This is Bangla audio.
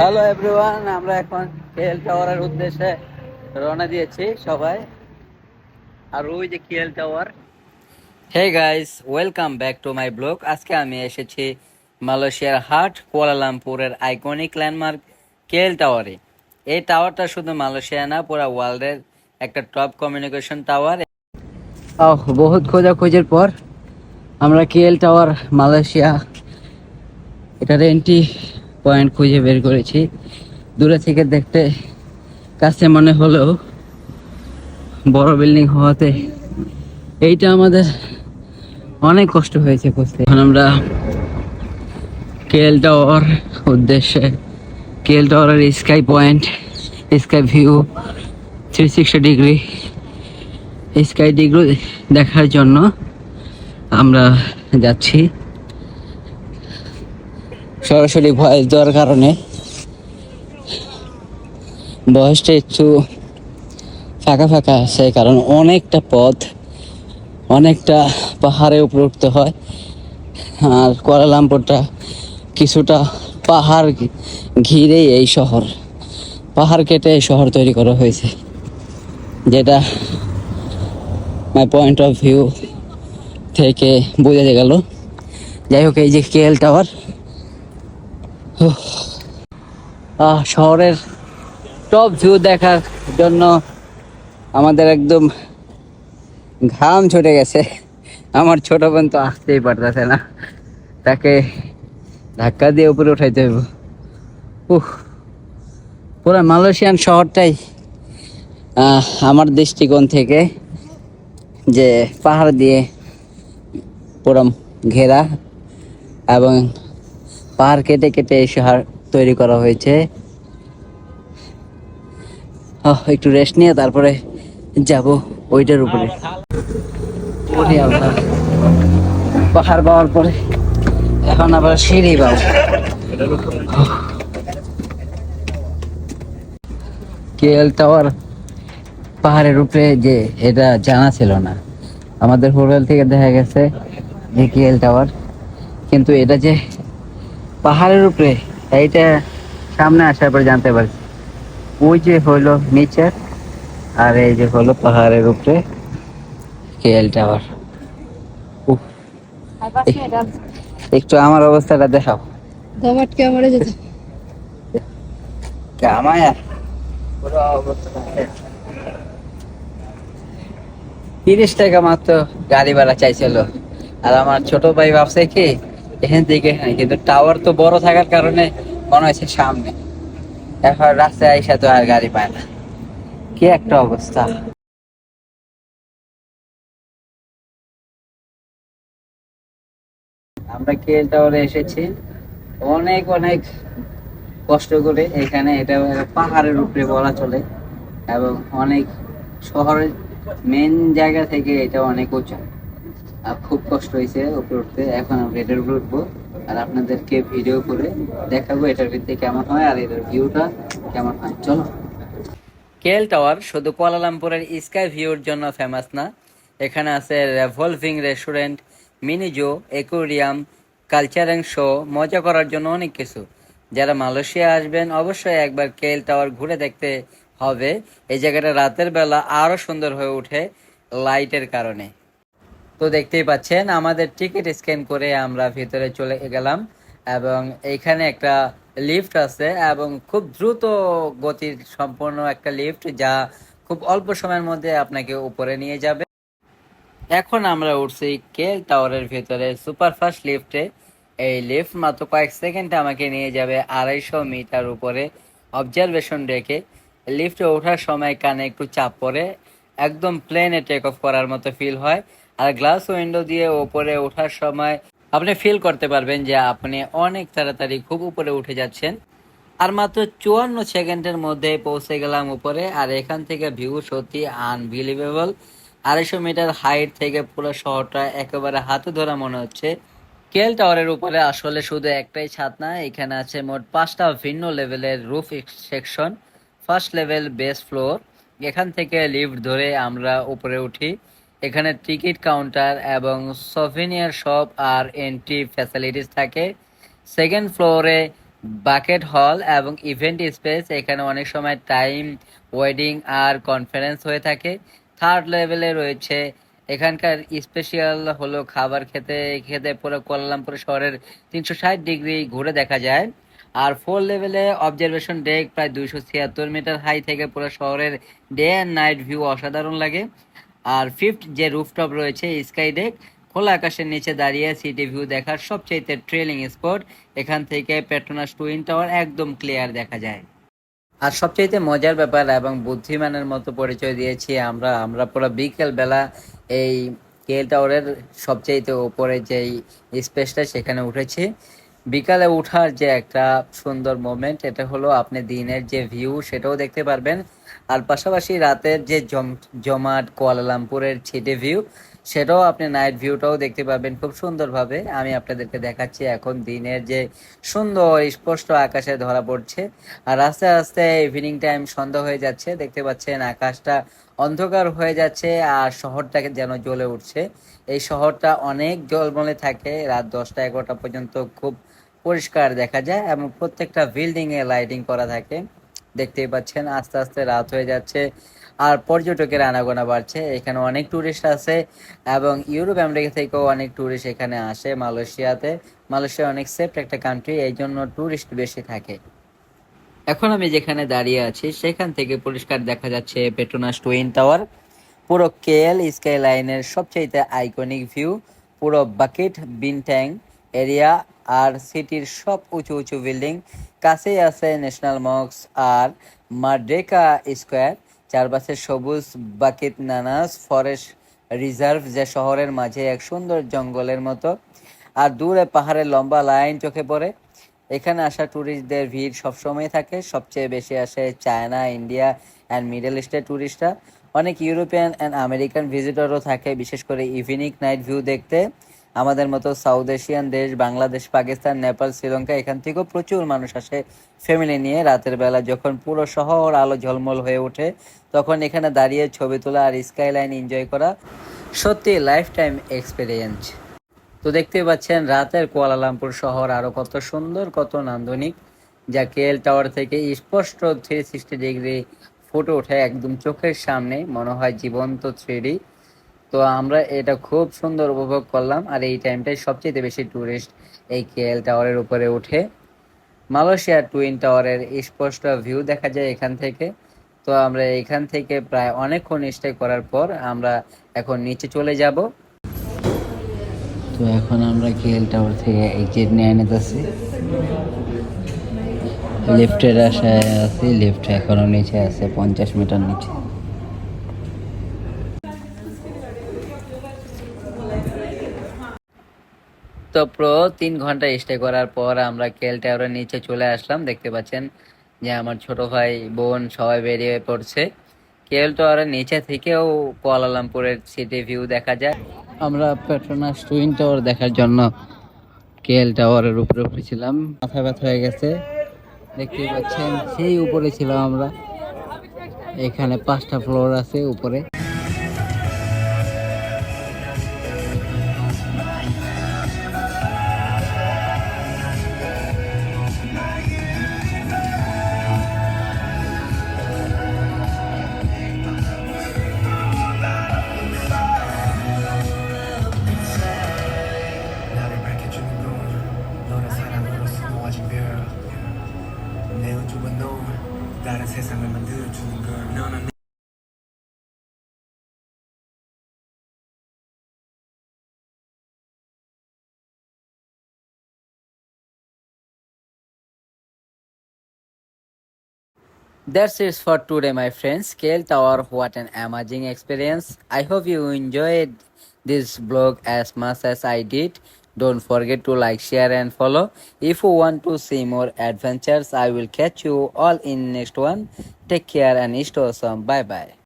হ্যালো এভরিওয়ান আমরা এখন কেএল টাওয়ারের উদ্দেশ্যে রওনা দিয়েছি সবাই। আর ওই যে KL tower hey guys welcome back to my vlog আজকে আমি এসেছি মালয়েশিয়ার হাট কুয়ালালামপুরের আইকনিক ল্যান্ডমার্ক কেএল টাওয়ারে এই টাওয়ারটা শুধু মালয়েশিয়া না, পুরো ওয়ার্ল্ডের একটা টপ কমিউনিকেশন টাওয়ার আহ বহুত খোঁজাখুঁজির পর আমরা কেএল টাওয়ার মালয়েশিয়া, এটার এন্ট্রি পয়েন্ট খুঁজে বের করেছি। দূরে থেকে দেখতে কাছে মনে হলেও বড় বিল্ডিং হওয়াতে এইটা আমাদের অনেক কষ্ট হয়েছে খুঁজতে এখন আমরা কেএল টাওয়ার উদ্দেশ্যে কেএল টাওয়ারের sky point, sky view three sixty degree, sky degree দেখার জন্য আমরা যাচ্ছি। সরাসরি ভয়েস দেওয়ার কারণে বয়সটা একটু ফাঁকা ফাঁকা আছে, কারণ অনেকটা পথ, অনেকটা পাহাড়ে উপরে উঠতে হয়। আর কুয়ালালামপুরটা কিছুটা পাহাড় ঘিরেই এই শহর, পাহাড় কেটে এই শহর তৈরি করা হয়েছে, যেটা মাই পয়েন্ট অফ ভিউ থেকে বোঝা গেল। যাই হোক, এই যে কেএল টাওয়ার শহরের টপ ভিউ দেখার জন্য আমাদের একদম ঘাম ছুটে গেছে। আমার ছোট বোন তো আসতেই পারতেছে না। তাকে ধাক্কা দিয়ে উপরে উঠাইতে হইব। পুরো মালয়েশিয়ান শহরটাই আমার দৃষ্টিকোণ থেকে যে পাহাড় দিয়ে পুরো ঘেরা এবং পাহাড় কেটে কেটে এই শহর তৈরি করা হয়েছে। একটু রেস্ট নিয়ে তারপরে যাব ওইটার উপরে। পাহাড় পাওয়ার পরে এখন আবার সিঁড়ি পাবো। কেএল টাওয়ার পাহাড়ের উপরে যে এটা জানা ছিল না। আমাদের হোটেল থেকে দেখা গেছে যে কেএল টাওয়ার। কিন্তু এটা যে পাহাড়ের উপরে। এইটা সামনে আসার পর জানতে পারছি। ওই যে হলো নিচের আর এই যে হলো পাহাড়ের উপরে কেএল টাওয়ার উফ, একটু আমার অবস্থাটা দেখাও। দমাট কে মরে যেত। কামায়া পুরো অবস্থাটা শেষ। তিরিশ টাকা মাত্র গাড়ি ভাড়া চাইছিল। আর আমার ছোট ভাই ভাবছে কি এখান থেকে এখানে কিন্তু টাওয়ার তো বড় থাকার কারণে মনে হয়েছে সামনে। এখন রাস্তায় আইসা তো আর গাড়ি পায় না। কি একটা অবস্থা। আমরা কেএল টাওয়ারে এসেছি? অনেক অনেক কষ্ট করে এখানে এটা পাহাড়ের উপরে বলা চলে, এবং অনেক শহরের মেন জায়গা থেকে এটা অনেক উঁচা। খুব কষ্ট হয়েছে উপরে উঠতে। এখন আমরা এটার উপরে উঠবো আর আপনাদেরকে ভিডিও করে দেখাবো এটার ভিতরে কেমন হয় আর এটার ভিউটা কেমন হয়। চলো। কেএল টাওয়ার শুধু কুয়ালালামপুরের স্কাই ভিউর জন্য ফেমাস না। এখানে আছে revolving restaurant mini zoo aquarium cultural show মজা করার জন্য অনেক কিছু। যারা মালয়েশিয়া আসবেন অবশ্যই একবার কেএল টাওয়ার ঘুরে দেখতে হবে। এই জায়গাটা রাতের বেলা আরও সুন্দর হয়ে ওঠে লাইটের কারণে। তো দেখতেই পাচ্ছেন, আমাদের টিকিট স্ক্যান করে আমরা ভিতরে চলে গেলাম এবং এইখানে একটা লিফট আছে এবং খুব দ্রুত গতির সম্পন্ন একটা লিফট যা খুব অল্প সময়ের মধ্যে আপনাকে উপরে নিয়ে যাবে। এখন আমরা উঠছি কেল টাওয়ারের ভিতরে, সুপারফাস্ট লিফটে এই লিফট মাত্র কয়েক সেকেন্ডে আমাকে নিয়ে যাবে আড়াইশো মিটার উপরে। অবজারভেশন রেখে লিফটে ওঠার সময় কানে একটু চাপ পড়ে, একদম প্লেনে টেক অফ করার মতো ফিল হয়। আর গ্লাস উইন্ডো দিয়ে উপরে ওঠার সময় আপনি ফিল করতে পারবেন যে আপনি অনেক তাড়াতাড়ি খুব উপরে উঠে যাচ্ছেন। আর মাত্র চুয়ান্ন সেকেন্ডের মধ্যে পৌঁছে গেলাম উপরে, আর এখান থেকে ভিউ সত্যি আনবিলিভেবল আড়াইশো মিটার হাইট থেকে পুরো শহরটা একেবারে হাতে ধরা মনে হচ্ছে। কেল টাওয়ারের উপরে আসলে শুধু একটাই ছাদ না, এখানে আছে মোট পাঁচটা ভিন্ন লেভেলের roof section first level base floor এখান থেকে লিফট ধরে আমরা উপরে উঠি। এখানে টিকিট কাউন্টার এবং সফিনিয়ার শপ আর এন্ট্রি ফ্যাসিলিটিস থাকে। সেকেন্ড ফ্লোরে বাকেট হল এবং ইভেন্ট স্পেস এখানে অনেক সময় টাইম ওয়েডিং আর কনফারেন্স হয়ে থাকে। থার্ড লেভেলে রয়েছে এখানকার স্পেশাল হলো খাবার খেতে খেতে পুরো কোয়ালালামপুর শহরের তিনশো ষাট ডিগ্রি ঘুরে দেখা যায়। আর ফোর লেভেলে অবজারভেশন ডেক প্রায় দুইশো ছিয়াত্তর মিটার হাই থেকে পুরো শহরের ডে অ্যান্ড নাইট ভিউ অসাধারণ লাগে। আর ফিফথ যে রুফটপ রয়েছে স্কাই ডেক খোলা আকাশের নিচে দাঁড়িয়ে সিটি ভিউ দেখার সবচেয়ে ট্রেলিং স্পট এখান থেকে পেট্রোনাস টুইন টাওয়ার একদম ক্লিয়ার দেখা যায়। আর সবচেয়ে মজার ব্যাপার এবং বুদ্ধিমানের মতো পরিচয় দিয়েছি আমরা আমরা পুরো বিকেল বেলা এই কেল টাওয়ারের সবচেয়ে উপরে যেই স্পেসটা সেখানে উঠেছি। বিকালে ওঠার যে একটা সুন্দর মোমেন্ট এটা হলো আপনি দিনের যে ভিউ সেটাও দেখতে পারবেন। আর পাশাপাশি রাতের যে জম, জমাট কোয়ালালামপুরের ছিটে ভিউ সেটাও আপনি নাইট ভিউটাও দেখতে পাবেন খুব সুন্দরভাবে। আমি আপনাদেরকে দেখাচ্ছি এখন দিনের যে সুন্দর স্পষ্ট আকাশে ধরা পড়ছে। আর আস্তে আস্তে ইভিনিং টাইম সন্ধ্যা হয়ে যাচ্ছে, দেখতে পাচ্ছেন আকাশটা অন্ধকার হয়ে যাচ্ছে আর শহরটাকে যেন জ্বলে উঠছে। এই শহরটা অনেক জলমলে থাকে, রাত দশটা এগারোটা পর্যন্ত খুব পরিষ্কার দেখা যায় এবং প্রত্যেকটা বিল্ডিং এ লাইটিং করা থাকে। দেখতেই পাচ্ছেন, আস্তে আস্তে রাত হয়ে যাচ্ছে আর পর্যটকের আনাগোনা বাড়ছে। এখানে অনেক টুরিস্ট আছে এবং ইউরোপ, আমেরিকা থেকেও অনেক ট্যুরিস্ট এখানে আসে মালয়েশিয়াতে। মালয়েশিয়া অনেক সেফ একটা কান্ট্রি এই জন্য টুরিস্ট বেশি থাকে। এখন আমি যেখানে দাঁড়িয়ে আছি, সেখান থেকে পরিষ্কার দেখা যাচ্ছে পেট্রোনাস টুইন টাওয়ার পুরো কেএল স্কাই লাইনের সবচেয়ে আইকনিক ভিউ পুরো বাকেট বিনট্যাং এরিয়া আর সিটির সব উঁচু উঁচু বিল্ডিং কাছেই আছে ন্যাশনাল মক্স আর মাড্রেকা স্কোয়ার। চারপাশে সবুজ বাকেট নানাস ফরেস্ট রিজার্ভ যে শহরের মাঝে এক সুন্দর জঙ্গলের মতো। আর দূরে পাহাড়ের লম্বা লাইন চোখে পড়ে। এখানে আসা ট্যুরিস্টদের ভিড় সবসময় থাকে। সবচেয়ে বেশি আসে চায়না, ইন্ডিয়া অ্যান্ড মিডল ইস্টের ট্যুরিস্টরা অনেক ইউরোপিয়ান অ্যান্ড আমেরিকান ভিজিটরও থাকে। বিশেষ করে ইভিনিং নাইট ভিউ দেখতে। আমাদের মতো সাউথ এশিয়ান দেশ বাংলাদেশ পাকিস্তান নেপাল শ্রীলঙ্কা এখান থেকেও প্রচুর মানুষ আসে ফ্যামিলি নিয়ে রাতের বেলা। যখন পুরো শহর আলো ঝলমল হয়ে ওঠে, তখন এখানে দাঁড়িয়ে ছবি তোলা আর স্কাইলাইন এনজয় করা সত্যি লাইফ টাইম এক্সপিরিয়েন্স তো দেখতে পাচ্ছেন, রাতের কুয়ালালামপুর শহর আরও কত সুন্দর, কত নান্দনিক। যা কেএল টাওয়ার থেকে স্পষ্ট থ্রি সিক্সটি ডিগ্রি ফুটে ওঠে একদম চোখের সামনে, মনে হয় জীবন্ত থ্রিডি তো আমরা এটা খুব সুন্দর উপভোগ করলাম, আর এই টাইমটাই সবচেয়ে বেশি ট্যুরিস্ট এই কেএল টাওয়ারের উপরে উঠে। মালয়েশিয়ার টুইন টাওয়ারের স্পষ্ট ভিউ দেখা যায় এখান থেকে। তো আমরা এখান থেকে প্রায় অনেকক্ষণ স্টে করার পর আমরা এখন নিচে চলে যাব। তো এখন আমরা কেএল টাওয়ার থেকে এক্সিট নিয়ে নিতেছি। লিফটের আশায় আছি লিফট এখনও নিচে আছে, পঞ্চাশ মিটার নিচে। প্র তিন ঘণ্টা স্টে করার পর আমরা কেল টাওয়ারের নিচে চলে আসলাম। দেখতে পাচ্ছেন যে আমার ছোট ভাই, বোন সবাই বেরিয়ে পড়ছে। কেল টাওয়ারের নিচে থেকেও কুয়ালালামপুরের সিটি ভিউ দেখা যায়। আমরা পেট্রোনাস টুইন টাওয়ার দেখার জন্য কেএল টাওয়ারের উপরে উঠেছিলাম। মাথা ব্যথা হয়ে গেছে। দেখতে পাচ্ছেন সেই উপরে ছিলাম আমরা। এখানে পাঁচটা ফ্লোর আছে উপরে। That's it for today, my friends. Scale Tower, what an amazing experience. I hope you enjoyed this vlog as much as I did. Don't forget to like, share, and follow. If you want to see more adventures, I will catch you all in next one. Take care and stay awesome. Bye bye.